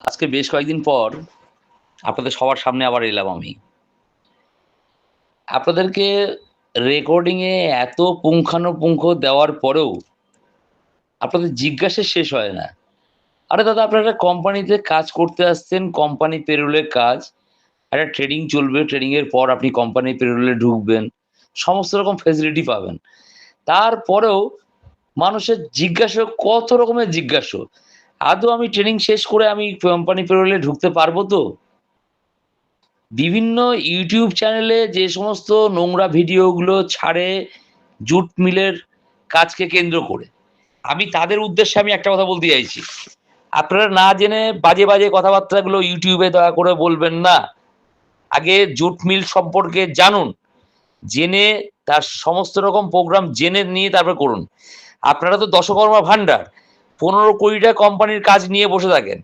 আজকে বেশ কয়েকদিন পর আপনাদের সবার সামনে আবার এলাম আমি। আপনাদেরকে রেকর্ডিংয়ে এত পুঙ্খানুপুঙ্খ দেওয়ার পরেও আপনাদের জিজ্ঞাসা শেষ হয় না। আরে দাদা, আপনারা একটা কোম্পানিতে কাজ করতে আসছেন কোম্পানি পেরোলের কাজ। একটা ট্রেডিং চলবে ট্রেডিংয়ের পর আপনি কোম্পানি পেরোলে ঢুকবেন। সমস্ত রকম ফেসিলিটি পাবেন। তারপরেও মানুষের জিজ্ঞাসা কত রকমের জিজ্ঞাসা? আদৌ আমি ট্রেনিং শেষ করে আমি কোম্পানি পেরোলে ঢুকতে পারব তো? বিভিন্ন ইউটিউব চ্যানেলে যে সমস্ত নোংরা ভিডিওগুলো ছাড়ে জুট মিলের কাজকে কেন্দ্র করে। আমি তাদের উদ্দেশ্যে আমি একটা কথা বলতে চাইছি। আপনারা না জেনে বাজে বাজে কথাবার্তাগুলো ইউটিউবে দয়া করে বলবেন না। আগে জুট মিল সম্পর্কে জানুন। জেনে তার সমস্ত রকম প্রোগ্রাম জেনে নিয়ে তারপরে করুন। আপনারা তো দশকর্মা ভাণ্ডার। পনেরো কোটি টাকা কোম্পানির কাজ নিয়ে বসে থাকেন।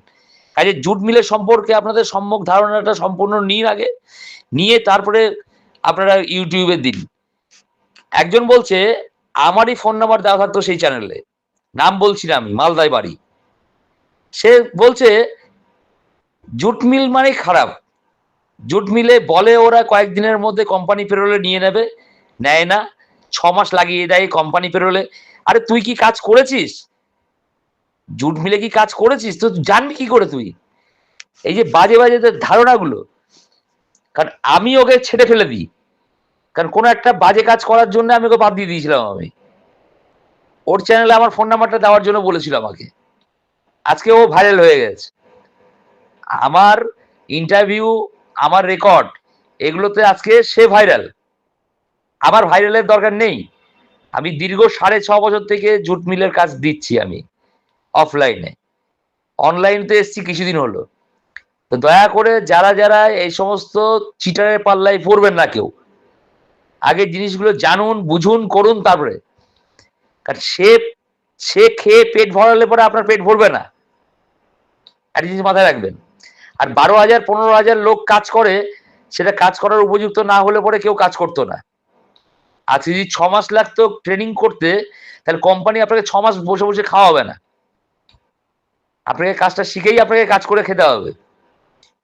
কাজে জুট মিলের সম্পর্কে আপনাদের সম্যক ধারণাটা সম্পূর্ণ নিন আগে। নিয়ে তারপরে আপনারা ইউটিউবে দিন। একজন বলছে, আমারই ফোন নাম্বার দেওয়া থাকতো সেই চ্যানেলে নাম বলছি না আমি, মালদায় বাড়ি। সে বলছে, জুট মিল মানে খারাপ। জুট মিলে বলে ওরা কয়েকদিনের মধ্যে কোম্পানি পেরোলে নিয়ে নেবে, নেয় না। ছ মাস লাগিয়ে দেয় কোম্পানি পেরোলে আরে তুই কি কাজ করেছিস? জুট মিলে কি কাজ করেছিস? তো জানবি কি করে তুই? এই যে বাজে বাজে ধারণাগুলো, কারণ আমি ওকে ছেড়ে ফেলে দিই। কারণ কোনো একটা বাজে কাজ করার জন্য আমি ওকে বাদ দিয়ে দিয়েছিলাম আমি। ওর চ্যানেলে আমার ফোন নাম্বারটা দেওয়ার জন্য বলেছিল আমাকে। আজকে ও ভাইরাল হয়ে গেছে। আমার ইন্টারভিউ আমার রেকর্ড এগুলোতে আজকে সে ভাইরাল আমার ভাইরালের দরকার নেই। আমি দীর্ঘ সাড়ে ছ বছর থেকে জুট মিলের কাজ দিচ্ছি আমি। অফলাইনে অনলাইনতে এসছি, কিছুদিন হলো। তো দয়া করে যারা যারা এই সমস্ত চিটারের পাল্লায় পড়বেন না কেউ আগে জিনিসগুলো জানুন, বুঝুন, করুন তারপরে। কারণ সে সে খেয়ে পেট ভরালে পরে আপনার পেট ভরবে না। একটা জিনিস মাথায় রাখবেন। আর বারো হাজার, পনেরো হাজার লোক কাজ করে, সেটা কাজ করার উপযুক্ত না হলে পরে কেউ কাজ করতো না। আজকে যদি ছ মাস লাগতো ট্রেনিং করতে, তাহলে কোম্পানি আপনাকে ছ মাস বসে বসে খাওয়াবে না। আপনাকে কাজটা শিখেই আপনাকে কাজ করে খেতে হবে।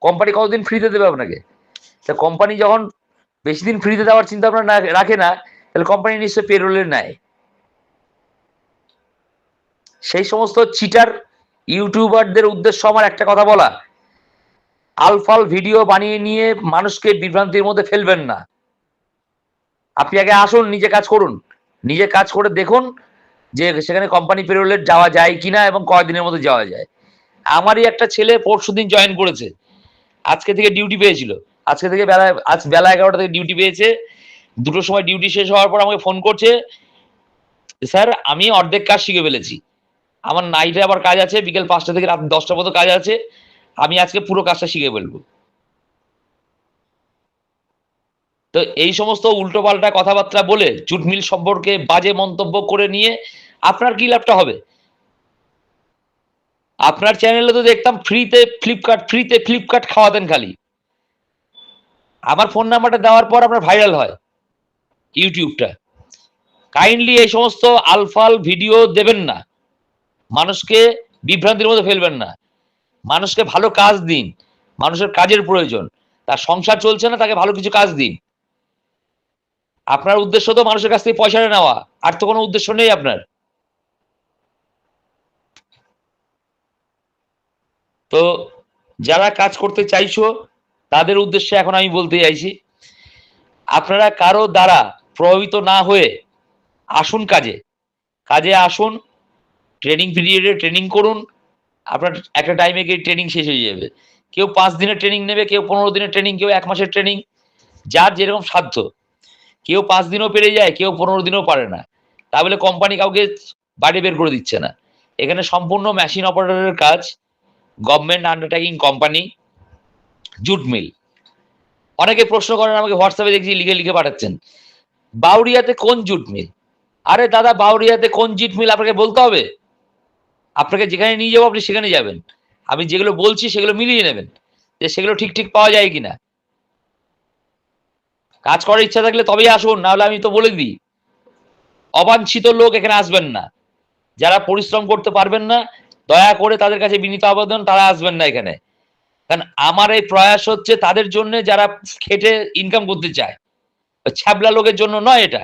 কোম্পানি কতদিন ফ্রিতে দেবে আপনাকে? তা কোম্পানি যখন বেশি দিন ফ্রিতে দেওয়ার চিন্তা ভাবনা না রাখে না, তাহলে কোম্পানি নিশ্চয়ই পেরোলে নেয় সেই সমস্ত চিটার ইউটিউবারদের উদ্দেশ্য আমার একটা কথা বলা। আলফাল ভিডিও বানিয়ে নিয়ে মানুষকে বিভ্রান্তির মধ্যে ফেলবেন না। আপনি আগে আসুন, নিজে কাজ করুন। নিজে কাজ করে দেখুন যে সেখানে কোম্পানি পেরোলে যাওয়া যায় কিনা এবং কয়দিনের মধ্যে যাওয়া যায়। আমারই একটা ছেলে পরশু দিন জয়েন করেছে। আজকে থেকে ডিউটি পেয়েছিল। আজকে থেকে বেলা, আজ বেলা এগারোটা থেকে ডিউটি পেয়েছে। দুটোর সময় ডিউটি শেষ হওয়ার পর আমাকে ফোন করছে। স্যার, আমি অর্ধেক কাজ শিখে ফেলেছি। আমার নাইটে আবার কাজ আছে, বিকেল পাঁচটা থেকে রাত দশটা পর্যন্ত কাজ আছে। আমি আজকে পুরো কাজটা শিখে ফেলব। তো এই সমস্ত উল্টোপাল্টা কথাবার্তা বলে জুট মিল সম্পর্কে বাজে মন্তব্য করে নিয়ে আপনার কি লাভটা হবে? আপনার চ্যানেলে তো দেখতাম ফ্রিতে ফ্লিপকার্ট ফ্রিতে ফ্লিপকার্ট খাওয়াতেন খালি। আমার ফোন নাম্বারটা দেওয়ার পর আপনার ভাইরাল হয় ইউটিউবটা। কাইন্ডলি এই সমস্ত আলফাল ভিডিও দেবেন না। মানুষকে বিভ্রান্তির মধ্যে ফেলবেন না। মানুষকে ভালো কাজ দিন। মানুষের কাজের প্রয়োজন। তার সংসার চলছে না, তাকে ভালো কিছু কাজ দিন। আপনার উদ্দেশ্য তো মানুষের কাছ থেকে পয়সাটা নেওয়া। আর তো কোনো উদ্দেশ্য নেই আপনার। তো যারা কাজ করতে চাইছো, তাদের উদ্দেশ্যে এখন আমি বলতে চাইছি, আপনারা কারও দ্বারা প্রভাবিত না হয়ে আসুন কাজে। কাজে আসুন ট্রেনিং পিরিয়ডে ট্রেনিং করুন, আপনার একটা টাইমে গিয়ে ট্রেনিং শেষ হয়ে যাবে। কেউ পাঁচ দিনের ট্রেনিং নেবে, কেউ পনেরো দিনের ট্রেনিং কেউ এক মাসের ট্রেনিং যার যেরকম সাধ্য। কেউ পাঁচ দিনও পেরে যায়, কেউ পনেরো দিনও পারে না। তা বলে কোম্পানি কাউকে বাইরে বের করে দিচ্ছে না। এখানে সম্পূর্ণ মেশিন অপারেটরের কাজ government undertaking company jute mill অনেকে প্রশ্ন করেন, আমাকে হোয়াটসঅ্যাপে দেখছি লিখে লিখে পাঠাচ্ছেন, বাউরিয়াতে কোন জুট মিল আরে দাদা, বাউরিয়াতে কোন জুট মিল আপনাকে বলতে হবে? আপনাকে যেখানে নিয়ে যাব আপনি সেখানে যাবেন। আমি যেগুলো বলছি সেগুলো মিলিয়ে নেবেন। যে সেগুলো ঠিক ঠিক পাওয়া যায় কিনা। কাজ করার ইচ্ছা থাকলে তবেই আসুন, নাহলে আমি তো বলে দিই। অবাঞ্ছিত লোক এখানে আসবেন না। যারা পরিশ্রম করতে পারবেন না, দয়া করে তাদের কাছে বিনীত আবেদন, তারা আসবেন না এখানে। কারণ আমার এই প্রয়াস হচ্ছে তাদের জন্য যারা খেটে ইনকাম করতে চায়। ছ্যাবলা লোকের জন্য নয় এটা।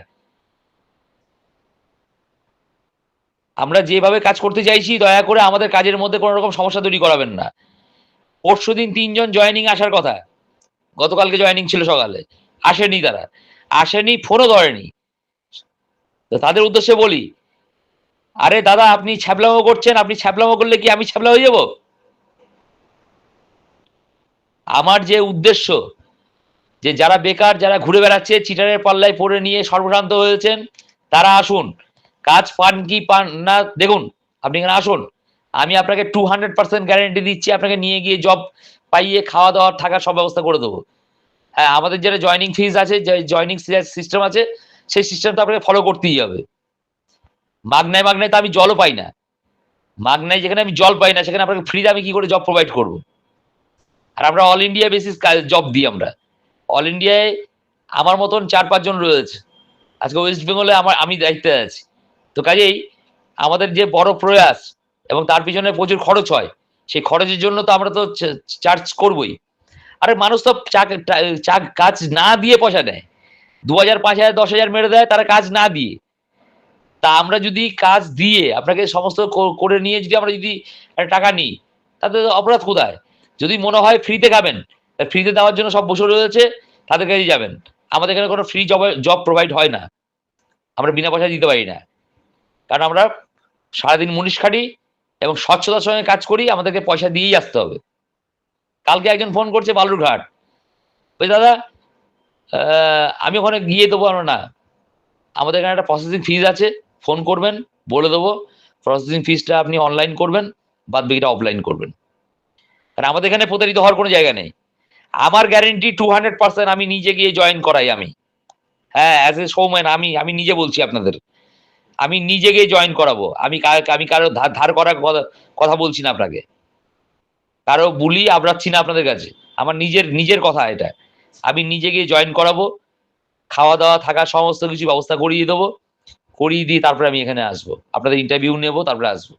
আমরা যেভাবে কাজ করতে চাইছি, দয়া করে আমাদের কাজের মধ্যে কোনো রকম সমস্যা তৈরি করাবেন না। পরশু দিন তিনজন জয়েনিং আসার কথা। গতকালকে জয়েনিং ছিল সকালে। আসেনি তারা। আসেনি, ফোনও ধরেনি। তো তাদের উদ্দেশ্যে বলি, আরে দাদা, আপনি ছ্যাবলামো করছেন, আপনি ছ্যাবলামো করলে কি আমি ছ্যাবলা হয়ে যাব? আমার যে উদ্দেশ্য, যে যারা বেকার, যারা ঘুরে বেড়াচ্ছে, চিটারের পাল্লায় পড়ে নিয়ে সর্বশান্ত হয়েছেন, তারা আসুন। কাজ পান কি পান না, দেখুন, আপনি এখানে আসুন। আমি আপনাকে টু হান্ড্রেড পার্সেন্ট গ্যারেন্টি দিচ্ছি, আপনাকে নিয়ে গিয়ে জব পাইয়ে খাওয়া দাওয়ার থাকার সব ব্যবস্থা করে দেবো। হ্যাঁ আমাদের যেটা জয়নিং ফিজ আছে, যে জয়নিং সিস্টেম আছে, সেই সিস্টেমটা আপনাকে ফলো করতেই হবে। মাগনায় মাগনায় তো আমি জলও পাই না। মাগনায় যেখানে আমি জল পাই না, সেখানে আপনাকে ফ্রিতে আমি কি করে জব প্রোভাইড করব? আর আমরা অল ইন্ডিয়া বেসিস জব দিই আমরা। অল ইন্ডিয়ায় আমার মতন চার পাঁচজন রয়েছে। আজকে ওয়েস্ট বেঙ্গলে আমার, আমি দায়িত্বে আছি। তো কাজেই আমাদের যে বড় প্রয়াস এবং তার পিছনে প্রচুর খরচ হয়, সেই খরচের জন্য তো আমরা তো চার্জ করবই। আরে মানুষ তো চাক কাজ না দিয়ে পয়সা দেয়। দু হাজার পাঁচ হাজার দশ হাজার মেরে দেয়, তারা কাজ না দিয়ে। তা আমরা যদি কাজ দিয়ে আপনাকে সমস্ত করে নিয়ে যদি আমরা যদি টাকা নিই, তাতে অপরাধ কোথায়? যদি মনে হয় ফ্রিতে খাবেন ফ্রিতে দেওয়ার জন্য সব বসে রয়েছে, তাদের কাছে যাবেন। আমাদের এখানে কোনো ফ্রি জব জব প্রোভাইড হয় না। আমরা বিনা পয়সা দিতে পারি না। কারণ আমরা সারাদিন মুনিশ খাটি এবং স্বচ্ছতার সঙ্গে কাজ করি, আমাদেরকে পয়সা দিয়েই আসতে হবে। কালকে একজন ফোন করছে বালুরঘাট। ওই দাদা আমি ওখানে গিয়ে দেবো আমরা না। আমাদের এখানে একটা প্রসেসিং ফিজ আছে ফোন করবেন, বলে দেবো। প্রসেসিং ফিজটা আপনি অনলাইন করবেন, বাদ বাকিটা অফলাইন করবেন। কারণ আমাদের এখানে প্রতারিত হওয়ার কোনো জায়গা নেই। আমার গ্যারেন্টি টু হান্ড্রেড পার্সেন্ট আমি নিজে গিয়ে জয়েন করাই আমি। হ্যাঁ অ্যাজ এ সৌম্যান আমি আমি নিজে বলছি আপনাদের। আমি নিজে গিয়ে জয়েন করাবো। আমি আমি কারও ধার করার কথা বলছি না আপনাকে। কারও বুলি আবড়াচ্ছি না আপনাদের কাছে। আমার নিজের নিজের কথা এটা। আমি নিজে গিয়ে জয়েন করাবো, খাওয়া দাওয়া থাকার সমস্ত কিছু ব্যবস্থা করিয়ে দেবো, করিয়ে দিয়ে তারপরে আমি এখানে আসব। আপনাদের ইন্টারভিউ নেব, তারপরে আসব।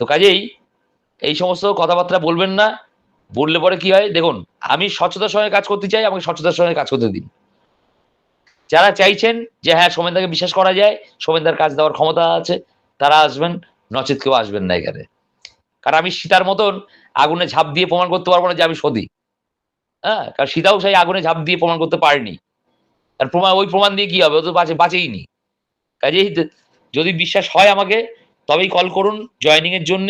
তো কাজেই এই সমস্ত কথাবার্তা বলবেন না, বললে পরে কি হয়? দেখুন, আমি স্বচ্ছতার সঙ্গে কাজ করতে চাই, আমাকে স্বচ্ছতার সঙ্গে কাজ করতে দিন। যারা চাইছেন যে হ্যাঁ সোমেনদাকে বিশ্বাস করা যায়, সোমেনদার কাজ দেওয়ার ক্ষমতা আছে, তারা আসবেন, নচেত কেউ আসবেন না এখানে। কারণ আমি সীতার মতন আগুনে ঝাঁপ দিয়ে প্রমাণ করতে পারব না যে আমি সতী। হ্যাঁ কারণ সীতাও সেই আগুনে ঝাঁপ দিয়ে প্রমাণ করতে পারেনি। আর প্রমাণ ওই প্রমাণ দিয়ে কি হবে? ও তো বাঁচে বাঁচেইনি। কাজেই যদি বিশ্বাস হয় আমাকে, তবেই কল করুন জয়েনিং এর জন্য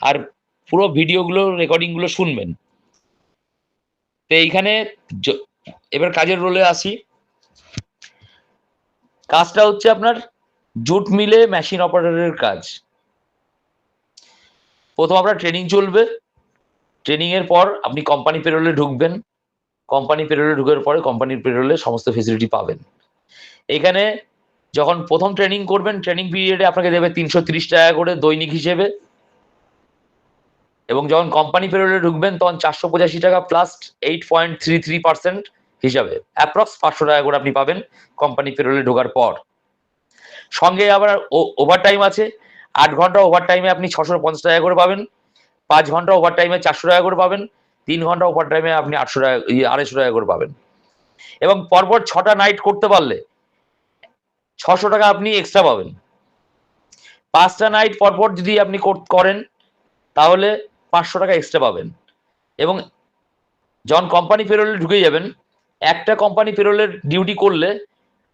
আর পুরো ভিডিওগুলো রেকর্ডিংগুলো শুনবেন। তো এইখানে এবার কাজের রোলে আসি। কাজটা হচ্ছে আপনার জুট মিলে মেশিন অপারেটরের কাজ। প্রথম আপনার ট্রেনিং চলবে। ট্রেনিং এর পর আপনি কোম্পানি পেরোলে ঢুকবেন। কোম্পানি পেরোলে ঢুকার পরে কোম্পানির পেরোলে সমস্ত ফেসিলিটি পাবেন। এখানে যখন প্রথম ট্রেনিং করবেন ট্রেনিং পিরিয়ডে আপনাকে দেবে তিনশো টাকা করে দৈনিক হিসেবে। এবং যখন কোম্পানি পেরোলে ঢুকবেন, তখন চারশো পঁচাশি টাকা plus eight point three three percent হিসাবে অ্যাপ্রক্স পাঁচশো টাকা করে আপনি পাবেন কোম্পানি পেরোলে ঢোকার পর। সঙ্গে আবার ওভার টাইম আছে। আট ঘণ্টা ওভার টাইমে আপনি ছশো পঞ্চাশ টাকা করে পাবেন পাঁচ ঘণ্টা ওভার টাইমে চারশো টাকা করে পাবেন তিন ঘণ্টা ওভার টাইমে আপনি আটশো টাকা ইয়ে, আড়াইশো টাকা করে পাবেন। এবং পরপর ছটা নাইট করতে পারলে ছশো টাকা আপনি এক্সট্রা পাবেন। পাঁচটা নাইট পরপর যদি আপনি কর- করেন তাহলে পাঁচশো টাকা এক্সট্রা পাবেন। এবং যখন কোম্পানি পেরোলে ঢুকে যাবেন একটা কোম্পানি পেরোলের ডিউটি করলে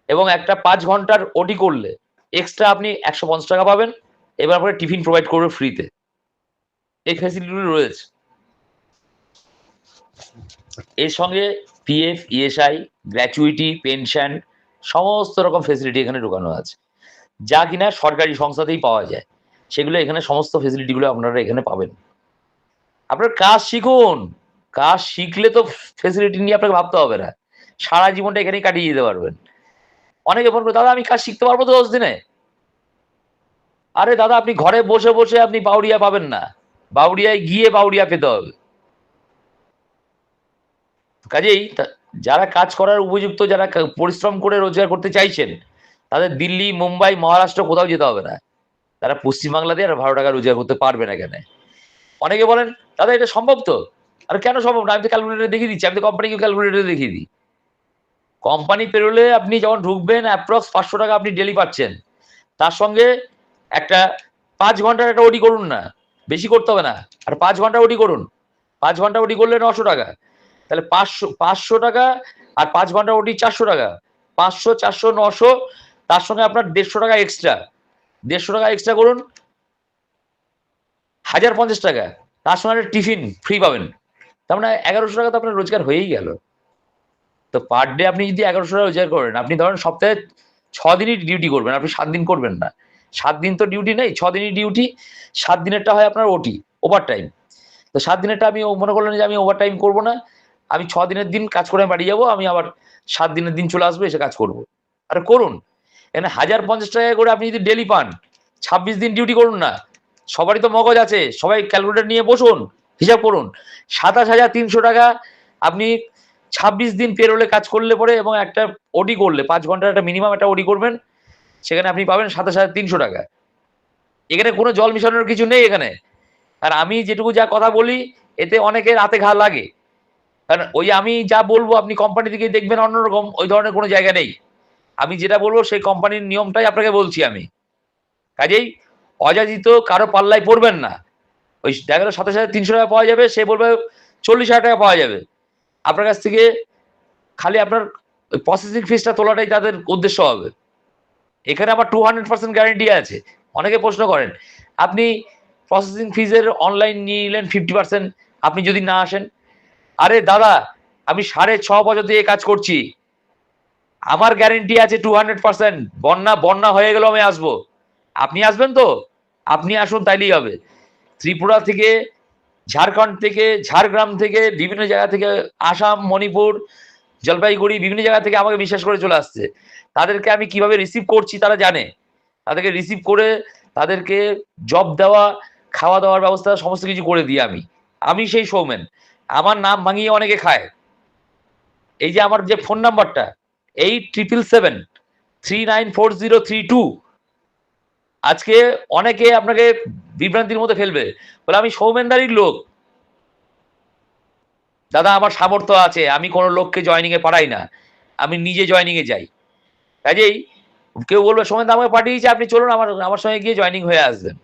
এবং একটা পাঁচ ঘণ্টার ওটি করলে এক্সট্রা আপনি একশো পঞ্চাশ টাকা পাবেন। এবার আপনাকে টিফিন প্রোভাইড করবে ফ্রিতে এই ফ্যাসিলিটি রয়েছে। এর সঙ্গে পিএফ ইএসআই গ্র্যাচুইটি পেনশন সমস্ত রকম ফেসিলিটি এখানে ঢোকানো আছে। যা কিনা সরকারি সংস্থাতেই পাওয়া যায়। সেগুলো এখানে সমস্ত ফেসিলিটিগুলো আপনারা এখানে পাবেন। আপনার কাজ শিখুন। কাজ শিখলে তো ফেসিলিটি নিয়ে আপনাকে ভাবতে হবে না। সারা জীবনটা এখানেই কাটিয়ে দিতে পারবেন। অনেকে ফোন করে, দাদা, আমি কাজ শিখতে পারব তো দশ দিনে? আরে দাদা, আপনি ঘরে বসে বসে আপনি বাউরিয়া পাবেন না। বাউরিয়ায় গিয়ে বাউরিয়া পেতে হবে। কাজেই যারা কাজ করার উপযুক্ত, যারা পরিশ্রম করে রোজগার করতে চাইছেন, তাদের দিল্লি, মুম্বাই, মহারাষ্ট্র কোথাও যেতে হবে না। তারা পশ্চিমবাংলা দিয়ে আর বারো টাকা রোজগার করতে পারবে না এখানে। অনেকে বলেন, দাদা, এটা সম্ভব তো? আর কেন সম্ভব না? আমি তো ক্যালকুলেটার দেখিয়ে দিচ্ছি। আমি তো কোম্পানিকে ক্যালকুলেটার দেখিয়ে দিই। কোম্পানি পেরোলে আপনি যখন ঢুকবেন অ্যাপ্রক্স পাঁচশো টাকা আপনি ডেলি পাচ্ছেন। তার সঙ্গে একটা পাঁচ ঘণ্টার একটা ওটি করুন না। বেশি করতে হবে না। আর পাঁচ ঘণ্টা ওটি করুন। পাঁচ ঘণ্টা ওটি করলে নশো টাকা। তাহলে পাঁচশো পাঁচশো টাকা আর পাঁচ ঘণ্টা ওটি চারশো টাকা। পাঁচশো, চারশো, নশো, তার সঙ্গে আপনার দেড়শো টাকা এক্সট্রা দেড়শো টাকা এক্সট্রা করুন। হাজার পঞ্চাশ টাকা। তার সঙ্গে একটা টিফিন ফ্রি পাবেন। তার মানে এগারোশো টাকা তো আপনার রোজগার হয়েই গেল। তো পার ডে আপনি যদি এগারোশো টাকা রোজগার করেন, আপনি ধরেন সপ্তাহে ছ দিনই ডিউটি করবেন, আপনি সাত দিন করবেন না। সাত দিন তো ডিউটি নেই, ছ দিনই ডিউটি সাত দিনেরটা হয় আপনার ওটি ওভার টাইম তো সাত দিনেরটা আমি মনে করলেন যে আমি ওভার টাইম করব না, আমি ছ দিনের দিন কাজ করে বাড়ি যাব, আমি আবার সাত দিনের দিন চলে আসব, এসে কাজ করব। আরে করুন, এখানে হাজার পঞ্চাশ টাকা করে আপনি যদি ডেলি পান, ছাব্বিশ দিন ডিউটি করুন না, সবারই তো মগজ আছে, সবাই ক্যালকুলেটর নিয়ে বসুন, হিসাব করুন। সাতাশ হাজার তিনশো টাকা আপনি ছাব্বিশ দিন পেরোলে কাজ করলে পরে এবং একটা ওটি করলে, পাঁচ ঘণ্টার একটা মিনিমাম একটা ওটি করবেন সেখানে আপনি পাবেন সাতাশ হাজার তিনশো টাকা। এখানে কোনো জল মিশানোর কিছু নেই এখানে। আর আমি যেটুকু যা কথা বলি, এতে অনেকের হাতে ঘা লাগে। কারণ ওই আমি যা বলব, আপনি কোম্পানি থেকে দেখবেন অন্যরকম, ওই ধরনের কোনো জায়গা নেই। আমি যেটা বলব, সেই কোম্পানির নিয়মটাই আপনাকে বলছি আমি। কাজেই অযাচিত কারও পাল্লায় পড়বেন না। ওই দেখা গেলো সাতাশ হাজার তিনশো টাকা পাওয়া যাবে, সে বলবে চল্লিশ হাজার টাকা পাওয়া যাবে। আপনার কাছ থেকে খালি আপনার প্রসেসিং ফিসটা তোলাটাই তাদের উদ্দেশ্য হবে। এখানে আবার টু হান্ড্রেড পার্সেন্ট গ্যারেন্টি আছে। অনেকে প্রশ্ন করেন, আপনি প্রসেসিং ফিজের অনলাইন নিয়ে নিলেন ফিফটি পার্সেন্ট আপনি যদি না আসেন, আরে দাদা, আমি সাড়ে ছ বছর দিয়ে কাজ করছি। আমার গ্যারেন্টি আছে টু হান্ড্রেড পার্সেন্ট বন্যা বন্যা হয়ে গেল আমি আসব। আপনি আসবেন তো? আপনি আসুন, তাইলেই হবে। ত্রিপুরা থেকে, ঝাড়খণ্ড থেকে, ঝাড়গ্রাম থেকে, বিভিন্ন জায়গা থেকে, আসাম, মণিপুর জলপাইগুড়ি বিভিন্ন জায়গা থেকে আমাকে বিশ্বাস করে চলে আসছে। তাদেরকে আমি কীভাবে রিসিভ করছি তারা জানে। তাদেরকে রিসিভ করে তাদেরকে জব দেওয়া, খাওয়া দাওয়ার ব্যবস্থা, সমস্ত কিছু করে দিই আমি। আমি সেই সৌমেন আমার নাম ভাঙিয়ে অনেকে খায়। এই যে আমার যে ফোন নাম্বারটা eight triple seven three nine four zero three two আজকে অনেকে আপনাকে বিভ্রান্তির মধ্যে ফেলবে। বলে আমি সৌমেনদারির লোক। দাদা, আমার সামর্থ্য আছে, আমি কোনো লোককে জয়নিং এ পাঠাই না, আমি নিজে জয়নিং এ যাই। কাজেই কেউ বলবে, সৌমেন দা আমাকে পাঠিয়েছে, আপনি চলুন আমার আমার সঙ্গে গিয়ে জয়নিং হয়ে আসবেন।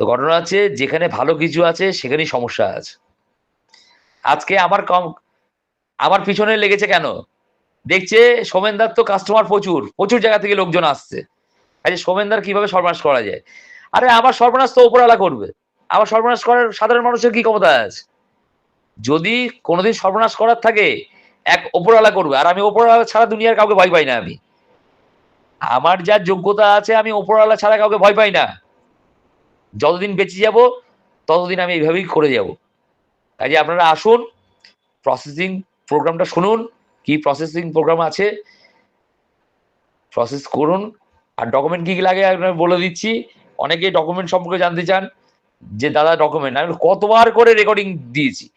তো ঘটনা হচ্ছে, যেখানে ভালো কিছু আছে, সেখানেই সমস্যা আছে। আজকে আমার কম, আমার পিছনে লেগেছে কেন? দেখছে সোমেনদার তো কাস্টমার প্রচুর প্রচুর জায়গা থেকে লোকজন আসছে। আচ্ছা সোমেনদার কীভাবে সর্বনাশ করা যায়? আরে, আমার সর্বনাশ তো ওপরওয়ালা করবে। আমার সর্বনাশ করার সাধারণ মানুষের কি ক্ষমতা আছে? যদি কোনোদিন সর্বনাশ করার থাকে, এক ওপরওয়ালা করবে। আর আমি ওপরওয়ালা ছাড়া দুনিয়ার কাউকে ভয় পাই না আমি। আমার যা যোগ্যতা আছে, আমি ওপরওয়ালা ছাড়া কাউকে ভয় পাই না। যতদিন বেঁচে যাব, ততদিন আমি এইভাবেই করে যাব। কাজে আপনারা আসুন প্রসেসিং প্রোগ্রামটা শুনুন, কি প্রসেসিং প্রোগ্রাম আছে প্রসেস করুন। আর ডকুমেন্ট কি কি লাগে বলে দিচ্ছি। অনেকে ডকুমেন্ট সম্পর্কে জানতে চান। যে দাদা ডকুমেন্ট আমি কতবার করে রেকর্ডিং দিয়েছি?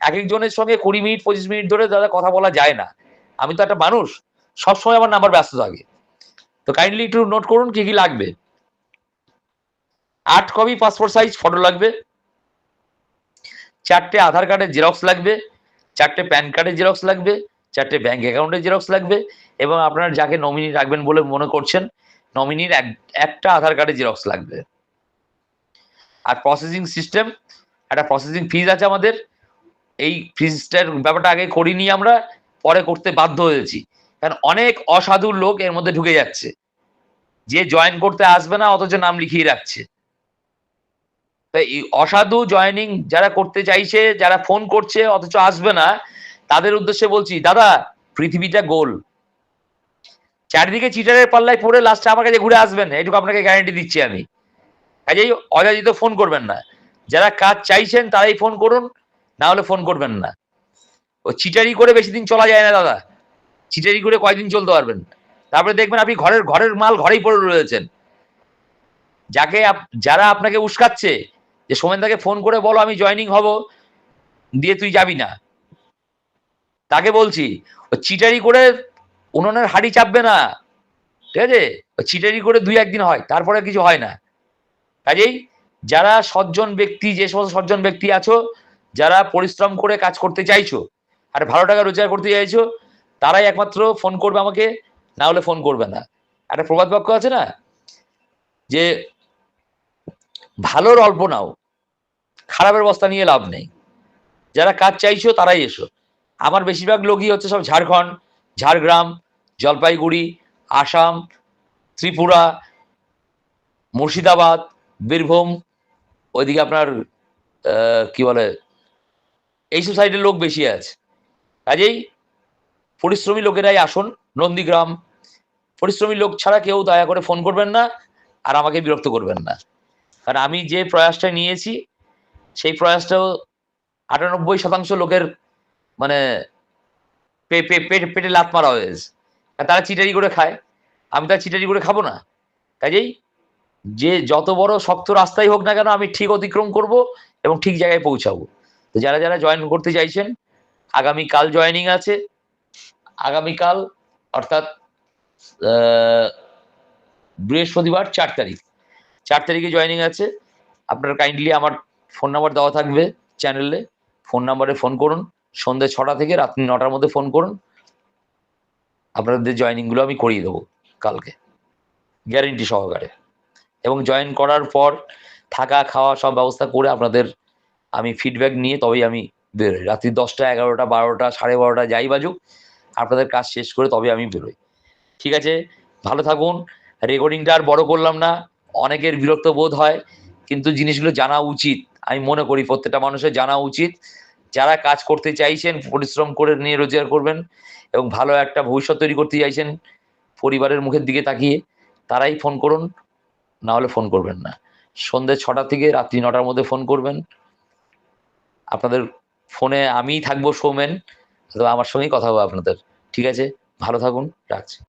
এক একজনের সঙ্গে কুড়ি মিনিট, পঁচিশ মিনিট ধরে দাদা কথা বলা যায় না। আমি তো একটা মানুষ, সবসময় আমার নাম্বার ব্যস্ত থাকে। তো কাইন্ডলি একটু নোট করুন কি কি লাগবে। আট কপি পাসপোর্ট সাইজ ফটো লাগবে। চারটে আধার কার্ডের জেরক্স লাগবে। চারটে প্যান কার্ডের জেরক্স লাগবে। চারটে ব্যাংক অ্যাকাউন্টের জেরক্স লাগবে। এবং আপনার যাকে নমিনি রাখবেন বলে মনে করছেন নমিনির এক, একটা আধার কার্ডের জেরক্স লাগবে। আর প্রসেসিং সিস্টেম একটা প্রসেসিং ফিজ আছে আমাদের। এই ফিজটার ব্যাপারটা আগে করিনি আমরা, পরে করতে বাধ্য হয়েছি। কারণ অনেক অসাধু লোক এর মধ্যে ঢুকে যাচ্ছে। যে জয়েন করতে আসবে না, অথচ নাম লিখিয়ে রাখছে। তাই এই অসাধু জয়েনিং যারা করতে চাইছে, যারা ফোন করছে, অথচ আসবে না, তাদের উদ্দেশ্যে বলছি, দাদা, পৃথিবীটা গোল। চারিদিকে চিটারের পাল্লায় পড়ে লাস্টে আমার কাছে ঘুরে আসবেন, এইটুকু আপনাকে গ্যারান্টি দিচ্ছি আমি। কাজেই অযাচিত ফোন করবেন না। যারা কাজ চাইছেন তারাই ফোন করুন, না হলে ফোন করবেন না। ও চিটারি করে বেশি দিন চলা যায় না দাদা। চিটারি করে কয়দিন চলতে পারবেন? তারপরে দেখবেন আপনি ঘরের ঘরের মাল ঘরেই পড়ে রয়েছেন। যাকে যারা আপনাকে উস্কাচ্ছে যে, সোমেনদাকে ফোন করে বলো আমি জয়েনিং হব, দিয়ে তুই যাবি না। তাকে বলছি, ও চিটারি করে উনুনের হাড়ি চাপবে না। ঠিক আছে? চিটারি করে দুই একদিন হয়, তারপরে কিছু হয় না। কাজেই যারা সজ্জন ব্যক্তি, যে সমস্ত সজ্জন ব্যক্তি আছো, যারা পরিশ্রম করে কাজ করতে চাইছো আর ভালো টাকা রোজগার করতে চাইছো, তারাই একমাত্র ফোন করবে আমাকে, না হলে ফোন করবে না। একটা প্রবাদ বাক্য আছে না? যে ভালোর অল্প নাও, খারাপের বস্তা নিয়ে লাভ নেই। যারা কাজ চাইছো, তারাই এসো। আমার বেশিরভাগ লোকই হচ্ছে সব ঝাড়খণ্ড, ঝাড়গ্রাম, জলপাইগুড়ি, আসাম, ত্রিপুরা, মুর্শিদাবাদ বীরভূম, ওইদিকে আপনার কি বলে এইসব সাইডের লোক বেশি আছে। কাজেই পরিশ্রমী লোকেরাই আসুন, নন্দীগ্রাম। পরিশ্রমী লোক ছাড়া কেউ দয়া করে ফোন করবেন না আর আমাকে বিরক্ত করবেন না। কারণ আমি যে প্রয়াসটা নিয়েছি, সেই প্রয়াসটাও আটানব্বই শতাংশ লোকের মানে পেটে পেটে লাত মারা হয়েছে। তারা চিটারি করে খায়। আমি তার চিটারি করে খাব না। কাজেই যে যত বড় শক্ত রাস্তাই হোক না কেন আমি ঠিক অতিক্রম করব এবং ঠিক জায়গায় পৌঁছাবো। তো যারা যারা জয়েন করতে চাইছেন, আগামীকাল জয়েনিং আছে। আগামীকাল, অর্থাৎ বৃহস্পতিবার চার তারিখ। চার তারিখে জয়েনিং আছে। আপনারা কাইন্ডলি আমার ফোন নাম্বার দেওয়া থাকবে চ্যানেলে ফোন নাম্বারে ফোন করুন। সন্ধ্যে ছটা থেকে রাত্রি নটার মধ্যে ফোন করুন। আপনাদের জয়েনিংগুলো আমি করিয়ে দেবো কালকে। গ্যারেন্টি সহকারে। এবং জয়েন করার পর থাকা, খাওয়া সব ব্যবস্থা করে আপনাদের আমি ফিডব্যাক নিয়ে তবেই আমি বেরোই। রাত্রি দশটা, এগারোটা, বারোটা, সাড়ে বারোটা যাই বাজুক, আপনাদের কাজ শেষ করে তবে আমি বেরোই। ঠিক আছে? ভালো থাকুন। রেকর্ডিংটা আর বড় করলাম না। অনেকের বিরক্ত বোধ হয়, কিন্তু জিনিসগুলো জানা উচিত। আমি মনে করি প্রত্যেকটা মানুষের জানা উচিত। যারা কাজ করতে চাইছেন, পরিশ্রম করে নিয়ে রোজগার করবেন এবং ভালো একটা ভবিষ্যৎ তৈরি করতে চাইছেন, পরিবারের মুখের দিকে তাকিয়ে তারাই ফোন করুন। না হলে ফোন করবেন না। সন্ধে ছটা থেকে রাত্রি নটার মধ্যে ফোন করবেন। আপনাদের ফোনে আমিই থাকব সৌমেন আমার সঙ্গেই কথা হবে আপনাদের। ঠিক আছে? ভালো থাকুন, রাখছি।